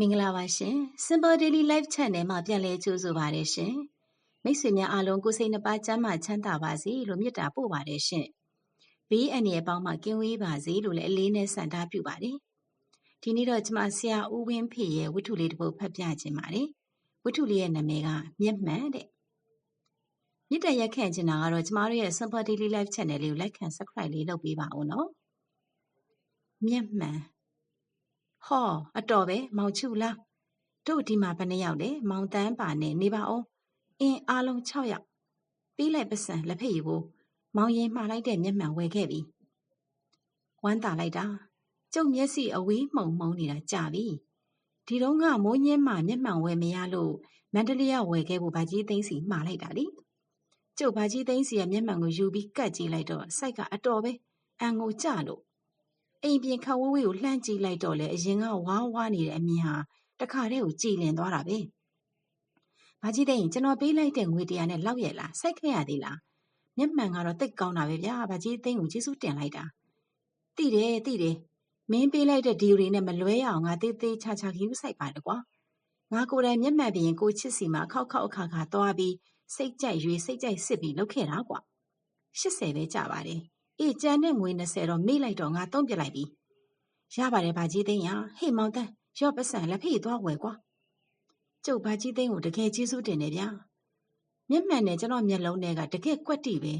မင်္ဂလာပါရှင် Simple Daily Life Channel မှာပြန်လည်ကြိုဆိုပါရရှင်မိတ်ဆွေများအားလုံးကိုယ်စိတ်နှပါကျမ်းမာချမ်းသာပါစေလို့မေတ္တာပို့ပါတယ်ရှင်ဘေးအန္တရာယ်ပေါင်းမှကင်းဝေးပါစေလို့လည်းအလေးနဲ့ဆန္ဒပြုပါတယ်ဒီနေ့တော့ကျွန်မဆရာဦးဝင်းဖေရဲ့ဝတ္ထုလေးတစ်ပုဒ်ဖတ်ပြခြင်းပါတယ်ဝတ္ထုလေးရဲ့နာမည်ကမျက်မှန်တဲ့မြစ်တရက်ခန့်ချင်တာကတော့ကျမတို့ရဲ့ Simple Daily Life Channel လေးကို like and subscribe လေးလုပ်ပေးပါဦးနော်မျက်မှန် ဟောအတော်ပဲမောင်ချူလားတို့ဒီမှာဘယ်နှယောက်လဲမောင်တန်းပါနဲ့နေပါအောင်အင်းအားလုံး6ယောက်ပြီးလိုက်ပစံလက်ဖက်ရည်ကိုမောင်ရင်မှားလိုက်တဲ့မျက်မှန်ဝယ်ခဲ့ပြီဝမ်းသာလိုက်တာကျုပ်မျက်စိအဝေးမှုံမှုံနေတာကြာပြီဒီတော့ကမိုးညင်းမှမျက်မှန်ဝယ်မရလို့မန္တလေးကဝယ်ခဲ့ဖို့ဗကြီးသိန်းစီမှားလိုက်တာလေကျုပ်ဗကြီးသိန်းစီရဲ့မျက်မှန်ကိုယူပြီးကတ်ကြည့်လိုက်တော့စိုက်ကအတော်ပဲအန်ကိုကြလို့ အိမ်ပြင်ခတ်ဝဝေးကိုလှမ်းကြည့်လိုက်တော့လေအရင်ကဝါးဝါးနေတဲ့အမြင်ဟာတခါတည်းကိုကြည်လင်သွားတာပဲ။ဘာကြီးတဲ့ရင်ကျွန်တော်ပေးလိုက်တဲ့ငွေတရားနဲ့လောက်ရဲ့လားစိုက်ခဲ့ရသေးလား။မျက်မှန်ကတော့တိတ်ကောင်းတာပဲဗျာ။ဘာကြီးသိန်းကိုကျေးဇူးတင်လိုက်တာ။တိတယ်တိတယ်မင်းပေးလိုက်တဲ့ဒီရီနဲ့မလွဲရအောင်ငါသေးသေးချာချာခီးစိုက်ပါတယ်ကွာ။ငါကိုယ်တိုင်မျက်မှန်ပြင်ကိုချစ်စီမှာခောက်ခောက်အခါခါသွားပြီးစိတ်ကြိုက်ရွေစိတ်ကြိုက်စစ်ပြီးလုပ်ခဲ့တာကွာ။80ပဲကြပါတယ်။ အေးကြံတဲ့ငွေ20တော့မေ့လိုက်တော့ငါသုံးပြလိုက်ပြီရပါတယ်ဘာကြီးသိန်းရဟေ့မောင်တန်းရော့ပစံလက်ဖေးသွားဝယ်ကွာကျုပ်ဘာကြီးသိန်းကိုတကယ်ကျေးဇူးတင်နေဗျာမျက်မှန်နဲ့ကျွန်တော်မျက်လုံးထဲကတကယ်ကွက်တိပဲ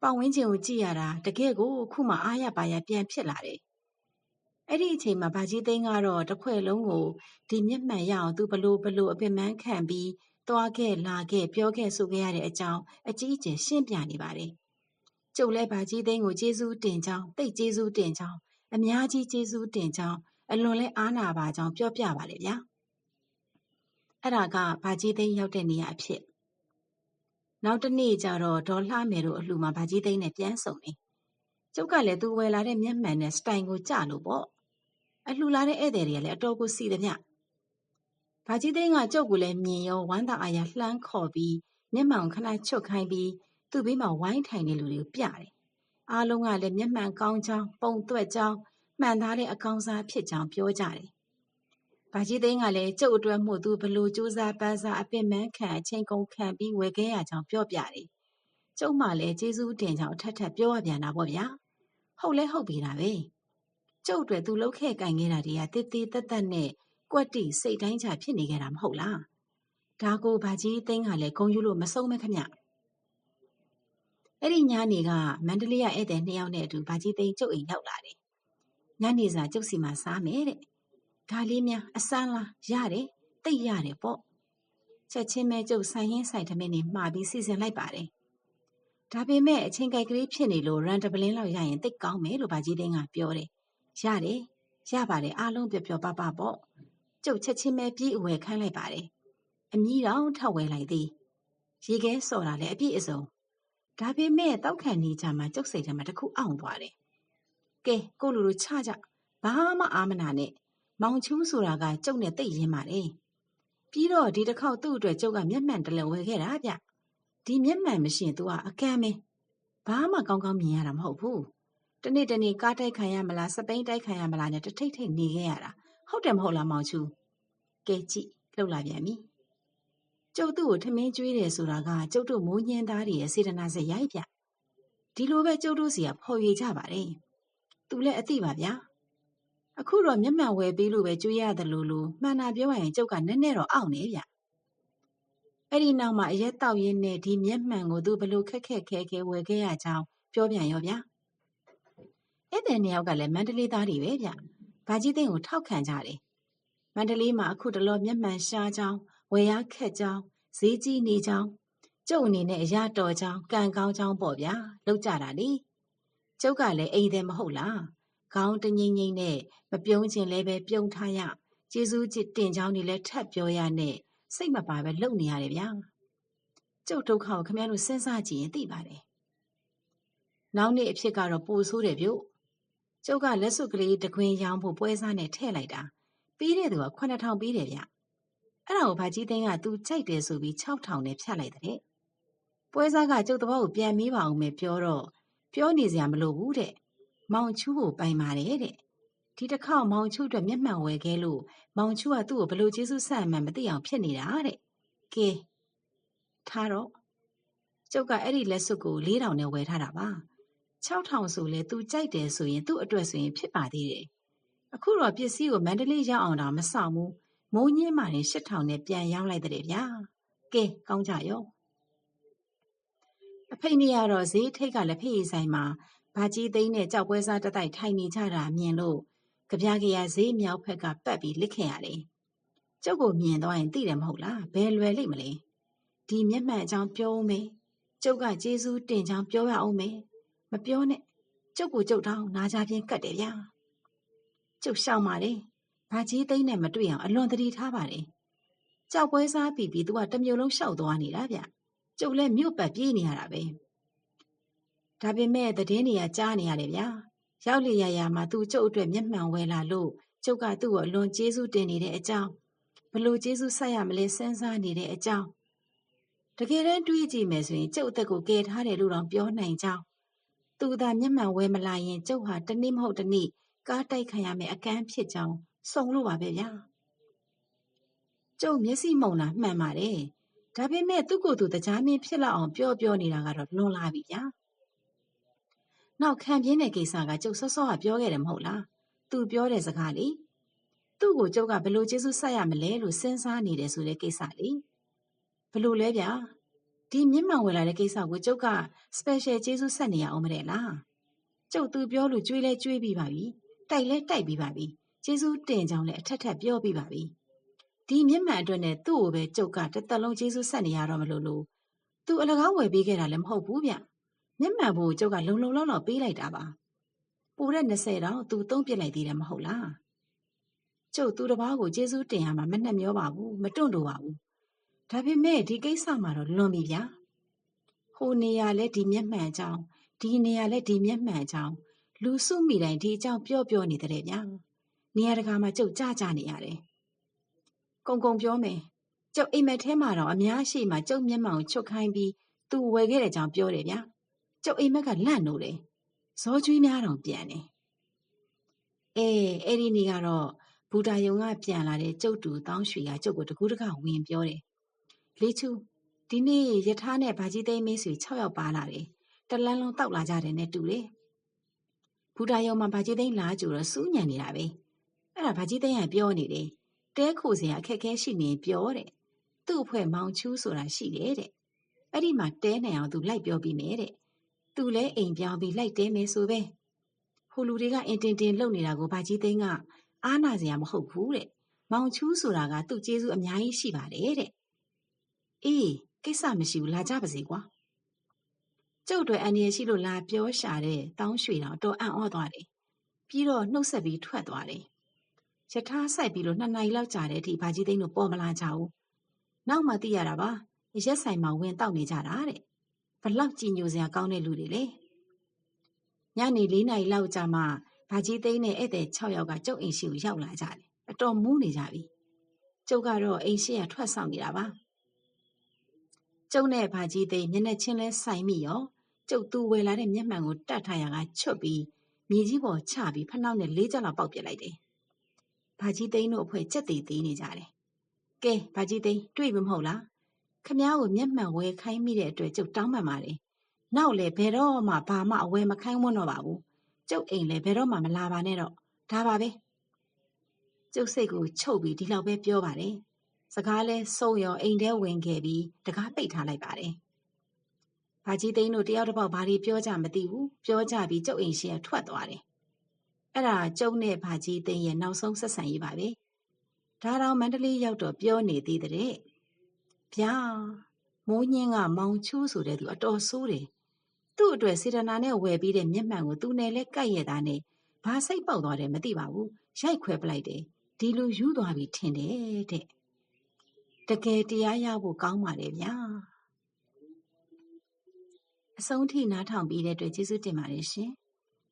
ပတ်ဝန်းကျင်ကိုကြည့်ရတာတကယ်ကိုခုမှအားရပါရပြန်ဖြစ်လာတယ်အဲ့ဒီအချိန်မှာဘာကြီးသိန်းကတော့တစ်ခွက်လုံးကိုဒီမျက်မှန်ရအောင်သူဘလို့ဘလို့အပင်ပန်းခံပြီးသွားခဲ့လာခဲ့ပြောခဲ့ဆိုခဲ့ရတဲ့အကြောင်းအကြီးအကျယ်ရှင်းပြနေပါတယ် ကျုပ်လည်းဗာကြီးသိန်းကိုကျေးဇူးတင်ကြောင်းတိတ်ကျေးဇူးတင်ကြောင်းအများကြီးကျေးဇူးတင်ကြောင်းအလွန်လဲအားနာပါကြောင်းပြောပြပါလေဗျာအဲ့ဒါကဗာကြီးသိန်းရောက်တဲ့နေရာအဖြစ်နောက်တစ်နေ့ကျတော့ဒေါ်လှမယ်တို့အလှမှာဗာကြီးသိန်းနဲ့ပြန်ဆုံနေကျုပ်ကလည်းသူဝယ်လာတဲ့မျက်မှန်နဲ့စတိုင်ကိုကြလို့ပေါ့အလှလာတဲ့ဧည့်သည်တွေကလည်းအတော်ကိုစီသည်ဗျဗာကြီးသိန်းကကျုပ်ကိုလည်းမြင်ရောဝမ်းသာအားရလှမ်းခေါ်ပြီးမျက်မှန်ခဏချွတ်ခိုင်းပြီး သူ့ဘေးမှာဝိုင်းထိုင်နေလူတွေကိုပြတယ်။အားလုံးကလည်းမျက်မှန်ကောင်းကြောင်းပုံသွက်ကြောင်းမှန်သားတဲ့အကောင်းစားဖြစ်ကြောင်းပြောကြတယ်။ဘာကြီးသိန်းကလည်းကျုပ်အတွက်မှုသူဘလို့စူးစမ်းပန်းစားအပင်ပန်းခံအချိန်ကုန်ခံပြီးဝယ်ခဲ့ရကြောင်းပြောပြတယ်။ကျုပ်မှလည်းကျေးဇူးတင်ကြောင်းအထက်ထပ်ပြောရပြန်တာပေါ့ဗျာ။ဟုတ်လဲဟုတ်ပြီလားပဲ။ကျုပ်အတွက်သူလှုပ်ခဲ့ကင်ခဲ့တာတွေကတည်တည်တက်တက်နဲ့ကွက်တိစိတ်တိုင်းချဖြစ်နေခဲ့တာမဟုတ်လား။ဒါကိုဘာကြီးသိန်းကလည်းဂုံယူလို့မဆုံးမခမျှ။ အဲ့ဒီညနေကမန္တလေးကဧည့်သည်နှစ်ယောက်နဲ့အတူဗာကြီးသိန်းကျုပ်အိမ်ရောက်လာတယ်။ညနေစာကျုပ်စီမှာစားမယ်တဲ့။ဒါလေးများအစမ်းလားရတယ်တိတ်ရတယ်ပေါ့။ချက်ချင်းပဲကျုပ်ဆိုင်ရင်းဆိုင်ထမင်းနေမှာပြီးစီစဉ်လိုက်ပါတယ်။ဒါပေမဲ့အချိန်ကြိုက်ကလေးဖြစ်နေလို့ရန်တပလင်းလောက်ရရင်တိတ်ကောင်းမယ်လို့ဗာကြီးသိန်းကပြောတယ်။ရတယ်ရပါတယ်အားလုံးပျော်ပျော်ပါပါပေါ့။ကျုပ်ချက်ချင်းပဲပြေးအဝယ်ခိုင်းလိုက်ပါတယ်။အမီးတောင်ထောက်ဝဲလိုက်သေး။ရေခဲစော်တာလည်းအပြည့်အစုံ။ ဒါပေမဲ့တောက်ခံနေကြမှာကျုပ်စိတ်ထဲမှာတခုအောင်သွားတယ်။ကဲကိုလူလူချကြဘာမှအာမနာနဲ့မောင်ချူးဆိုတာကကျုပ်နဲ့တိတ်ရင်းပါတယ်။ပြီးတော့ဒီတစ်ခေါက်သူ့အတွက်ကျုပ်ကမျက်မှန်တလဲဝယ်ခဲ့တာဗျ။ဒီမျက်မှန်မရှိရင် तू ကအကမ်းပဲ။ဘာမှကောင်းကောင်းမြင်ရတာမဟုတ်ဘူး။တနေ့တနေ့ကားတိုက်ခံရမလားစပိန်တိုက်ခံရမလားနဲ့တထိတ်ထိတ်နေခဲ့ရတာ။ဟုတ်တယ်မဟုတ်လားမောင်ချူ။ကဲကြည့်လှုပ်လာပြန်ပြီ။ ကျုပ်သူ့ကိုထမင်းကျွေးတယ်ဆိုတာကကျုပ်တို့မိုးညင်းသားတွေရဲ့စေတနာစရိုက်ပြဒီလိုပဲကျုပ်တို့စီကဖော်ရွေကြပါတယ်သူလည်းအသိပါဗျာအခုတော့မျက်မှန်ဝယ်ပေးလို့ပဲကျွေးရတယ်လို့လို့မှန်တာပြောရရင်ကျုပ်ကနည်းနည်းတော့အောင့်နေဗျအဲ့ဒီနောက်မှာအရက်တောက်ရင်းနဲ့ဒီမျက်မှန်ကိုသူဘလို့ခက်ခက်ခဲခဲဝယ်ခဲ့ရကြောင်းပြောပြန်ရောဗျာအဲ့တဲ့နှစ်ယောက်ကလည်းမန္တလေးသားတွေပဲဗျဘာကြီးသိန်းကိုထောက်ခံကြတယ်မန္တလေးမှာအခုတလောမျက်မှန်ရှားကြောင်း ဝယ်ရခက်ကြောင်းဈေးကြီးနေကြောင်းကျုပ်အနေနဲ့အရာတော်ကြောင်းကံကောင်းကြောင်းပေါ့ဗျာလောက်ကြတာလေကျုပ်ကလည်းအိမ်သည်မဟုတ်လားခေါင်းတငိမ့်ငိမ့်နဲ့မပြုံးခြင်းလည်းပဲပြုံးထားရကျေးဇူးချစ်တင်ကြောင်းတွေလည်းထပ်ပြောရနဲ့စိတ်မပါပဲလုံနေရတယ်ဗျာကျုပ်ဒုက္ခကိုခမရတို့စဉ်းစားကြည့်ရင်သိပါတယ်နောက်နေ့အဖြစ်ကတော့ပိုဆိုးတယ်ဗျကျုပ်ကလက်စွပ်ကလေးတခွင်ရောင်းဖို့ပွဲစားနဲ့ထည့်လိုက်တာပြီးတဲ့သူက9000ပြီးတယ်ဗျ အဲ့ဒါကိုဗာကြီးသိန်းကသူကြိုက်တယ်ဆိုပြီး6000နဲ့ဖြတ်လိုက်တဲ့ပွဲစားကကျုပ်တဘောကိုပြန်မေးပါအောင်မယ်ပြောတော့ပြောနေစရာမလိုဘူးတဲ့မောင်ချူးကိုပိုင်ပါတယ်တဲ့ဒီတစ်ခေါက်မောင်ချူအတွက်မျက်မှန်ဝယ်ခဲ့လို့မောင်ချူကသူ့ကိုဘလို့ကျေးဇူးဆက်မှန်းမသိအောင်ဖြစ်နေတာတဲ့ကဲထားတော့ကျုပ်ကအဲ့ဒီလက်စွပ်ကို4000နဲ့ဝယ်ထားတာပါ6000ဆိုလဲ तू ကြိုက်တယ်ဆိုရင်သူ့အတွက်ဆိုရင်ဖြစ်ပါသေးတယ်အခုတော့ပစ္စည်းကိုမန္တလေးရောက်အောင်တော့မဆောင်ဘူး မိုးညင်းမှရင်8000နဲ့ပြန်ရောင်းလိုက်တဲ့ဗျာကဲကောင်းကြရောအဖေနေရတော့ဈေးထိတ်ကလက်ဖေးဆိုင်မှာဘာကြီးသိန်းနဲ့ကြောက်ပွဲစားတတိုက်ထိုင်နေကြတာမြင်လို့ကြပြကြရဈေးမြောက်ဖက်ကပတ်ပြီးလစ်ခင်ရတယ်ကျုပ်ကိုမြင်သွားရင်သိတယ်မဟုတ်လားဘယ်လွယ်လိမ့်မလဲဒီမျက်မှန်အကြောင်းပြောဦးမေကျုပ်ကကျေးဇူးတင်ကြောင်းပြောရအောင်မေမပြောနဲ့ကျုပ်ကိုကျုပ်တောင်းနာကြပြင်းကတ်တယ်ဗျာကျုပ်ရှောက်ပါလေ ဘာကြီးသိန်းနဲ့မတွေ့အောင်အလွန်တတိထားပါလေကြောက်ပွဲစားပြီးပြီးသူကတမျိုးလုံးရှောက်သွားနေတာဗျကျုပ်လည်းမြို့ပတ်ပြေးနေရတာပဲဒါပေမဲ့သတင်းတွေကကြားနေရတယ်ဗျာရောက်လေရရမှာသူကျုပ်အတွက်မျက်မှန်ဝဲလာလို့ကျုပ်ကသူ့ကိုအလွန်ကျေးဇူးတင်နေတဲ့အကြောင်းဘလို့ကျေးဇူးဆက်ရမလဲစဉ်းစားနေတဲ့အကြောင်းတကယ်တမ်းတွေးကြည့်မယ်ဆိုရင်ကျုပ်အသက်ကိုကယ်ထားတယ်လို့တော့ပြောနိုင်ကြောင်းသူသာမျက်မှန်ဝဲမလာရင်ကျုပ်ဟာတနေ့မဟုတ်တနေ့ကားတိုက်ခံရမယ်အကန့်ဖြစ်ကြောင်း စုံလို့ပါပဲဗျာကျုပ်မျက်စိမှုံတာမှန်ပါတယ်ဒါပေမဲ့သူ့ကိုယ်သူတရားမင်းဖြစ်လောက်အောင်ပြောပြောနေတာကတော့လွန်လာပြီဗျာနောက်ခံပြင်းတဲ့ကိစ္စကကျုပ်စောစောကပြောခဲ့တယ်မဟုတ်လားသူပြောတဲ့စကားလေသူ့ကိုကျုပ်ကဘလို့ကျေးဇူးဆက်ရမလဲလို့စဉ်းစားနေတယ်ဆိုတဲ့ကိစ္စလေဘလို့လဲဗျာဒီမြင့်မှန်ဝင်လာတဲ့ကိစ္စကိုကျုပ်က special ကျေးဇူးဆက်နေရအောင်မတဲ့လားကျုပ်သူပြောလို့ကြွေးလဲကြွေးပြီးပါပြီတိုက်လဲတိုက်ပြီးပါပြီ ကျေးဇူးတင်ကြောင်းလဲအထက်ထက်ပြောပြီးပါပြီဒီမြင့်မှန်အတွက်နဲ့သူ့ကိုပဲကျုပ်ကတစ်သက်လုံးကျေးဇူးဆက်နေရတော့မလို့လို့သူအလကားဝယ်ပေးခဲ့တာလည်းမဟုတ်ဘူးဗျမျက်မှန်ဖို့ကျုပ်ကလုံလုံလောက်လောက်ပေးလိုက်တာပါပိုတဲ့20တောင်သူသုံးပြစ်လိုက်သေးတယ်မဟုတ်လားကျုပ်သူတစ်ပါးကိုကျေးဇူးတင်ရမှာမနှက်မျောပါဘူးမတွန့်တော့ပါဘူးဒါပေမဲ့ဒီကိစ္စမှာတော့လွန်ပြီဗျာဟိုနေရာလဲဒီမျက်မှန်အကြောင်းဒီနေရာလဲဒီမျက်မှန်အကြောင်းလူစုမိတိုင်းဒီအကြောင်းပြောပြောနေတဲ့ဗျာ နေရာတကာမှာကျုပ်ကြကြနေရတယ်ကုံကုံပြောမယ်ကျုပ်အိမ်မက်ထဲမှာတော့အများရှိမှကျုပ်မျက်မှန်ကိုချုပ်ခိုင်းပြီးသူဝယ်ခဲ့တဲ့ကြောင်ပြောတယ်ဗျာကျုပ်အိမ်မက်ကလန့်လို့တယ်ဇောကျွေးများတော့ပြန်တယ်အဲအဲ့ဒီနေ့ကတော့ဘူတာယုံကပြန်လာတဲ့ကျုပ်တူတောင်းရွှေကကျုပ်ကိုတကူးတကဝင်ပြောတယ်လေးချူဒီနေ့ယထာနဲ့ဗာကြီးသိမ်းမင်းဆွေ6ယောက်ပါလာတယ်တလန်းလုံးတောက်လာကြတယ်နဲ့တူတယ်ဘူတာယုံမှာဗာကြီးသိမ်းလာကြတော့စူးညံနေတာပဲ အဲ့ဒါဗာကြီးသိမ်းကပြောနေတယ်တဲခိုစရာအခက်ခဲရှိနေပြောတဲ့သူ့အဖွဲ့မောင်ချူးဆိုတာရှိတယ်တဲ့အဲ့ဒီမှာတဲနိုင်အောင်သူလိုက်ပြောပြီးမယ်တဲ့သူလည်းအိမ်ပြောင်းပြီးလိုက်တဲမယ်ဆိုပဲဟိုလူတွေကအင်တင်တင်လှုပ်နေတာကိုဗာကြီးသိန်းကအားနာစရာမဟုတ်ဘူးတဲ့မောင်ချူးဆိုတာကသူ့ကျေးဇူးအများကြီးရှိပါတယ်တဲ့အေးကိစ္စမရှိဘူးလာကြပါစေကွာကျုပ်တို့အန်ရရှိလို့လာပြောရှာတဲ့တောင်းရွှေတော်တော်အံ့ဩသွားတယ်ပြီးတော့နှုတ်ဆက်ပြီးထွက်သွားတယ် ရထားဆိုင်ပြီးလို့နှစ်နာရီလောက်ကြာတဲ့အထိဗာကြီးသိန်းတို့ပေါ်မလာကြဘူးနောက်မှသိရတာပါရက်ဆိုင်မှာဝင်တောက်နေကြတာတဲ့ဘလောက်ကြည်ညိုစရာကောင်းတဲ့လူတွေလေညနေ၄နာရီလောက်ကြာမှဘာကြီးသိန်းနဲ့ဧည့်သည်6ယောက်ကကျုပ်အိမ်ရှိကိုရောက်လာကြတယ်အတော်မူးနေကြပြီကျုပ်ကတော့အိမ်ရှိရထွက်ဆောင်နေတာပါကျုပ်နဲ့ဘာကြီးသိန်းမျက်နှာချင်းလဲဆိုင်မိရောကျုပ်သူဝယ်လာတဲ့မျက်မှန်ကိုတတ်ထားရကချွတ်ပြီးမြေကြီးပေါ်ချပြီးဖနှောက်နဲ့လေးချက်လောက်ပေါက်ပြလိုက်တယ် ဘာကြီးသိန်းတို့အဖွဲကြက်သေးသေးနေကြတယ်ကဲဘာကြီးသိန်းတွေ့ပြီမဟုတ်လားခမ ्या ကိုမျက်မှန်ဝဲခိုင်းမိတဲ့အတွက်ကျုပ်တောင်းပန်ပါတယ်။နောက်လေဘယ်တော့မှဘာမှအဝဲမခိုင်းဝန်းတော့ပါဘူး။ကျုပ်အိမ်လည်းဘယ်တော့မှမလာပါနဲ့တော့။ဒါပါပဲ။ကျုပ်စိတ်ကိုချုပ်ပြီးဒီလောက်ပဲပြောပါတယ်။စကားလဲစုံရောအိမ်ထဲဝင်ခဲ့ပြီးတကားပိတ်ထားလိုက်ပါတယ်။ဘာကြီးသိန်းတို့တယောက်တစ်ပေါက်ဘာတွေပြောကြမသိဘူး။ပြောကြပြီးကျုပ်အိမ်ရှင်ထွက်သွားတယ်။ အဲ့ဒါကျုပ်နဲ့ဘာကြီးသိန်းရဲ့နောက်ဆုံးဆက်ဆံရေးပါပဲ။ဒါတော့မန္တလေးရောက်တော့ပြောနေသေးတဲ့ဗျာမိုးညင်းကမောင်ချိုးဆိုတဲ့သူအတော်ဆိုးတယ်သူ့အတွက်စေတနာနဲ့ဝယ်ပြီးတဲ့မျက်မှန်ကိုသူနဲ့လဲကြိုက်ရတာနဲ့ဘာစိတ်ပေါက်သွားတယ်မသိပါဘူးရိုက်ခွဲပလိုက်တယ်ဒီလိုယူသွားပြီထင်တယ်တဲ့တကယ်တရားရဖို့ကောင်းပါလေဗျာအဆုံးထိနားထောင်ပြီးတဲ့အတွက်ကျေးဇူးတင်ပါတယ်ရှင်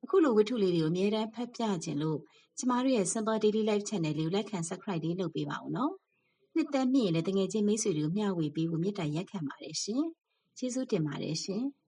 အခုလိုဝတ္ထုလေးတွေကိုအမြဲတမ်းဖတ်ပြခြင်းလို့ကျမတို့ရဲ့ Simple Daily Life Channel လေးကိုလက်ခံ Subscribe လေးလုပ်ပေးပါဦးနော်နှစ်သက်မြင့်ရင်လည်းတငယ်ချင်းမိတ်ဆွေတွေကိုမျှဝေပေးဖို့မေတ္တာရက်ခံပါတယ်ရှင်ကျေးဇူးတင်ပါတယ်ရှင်။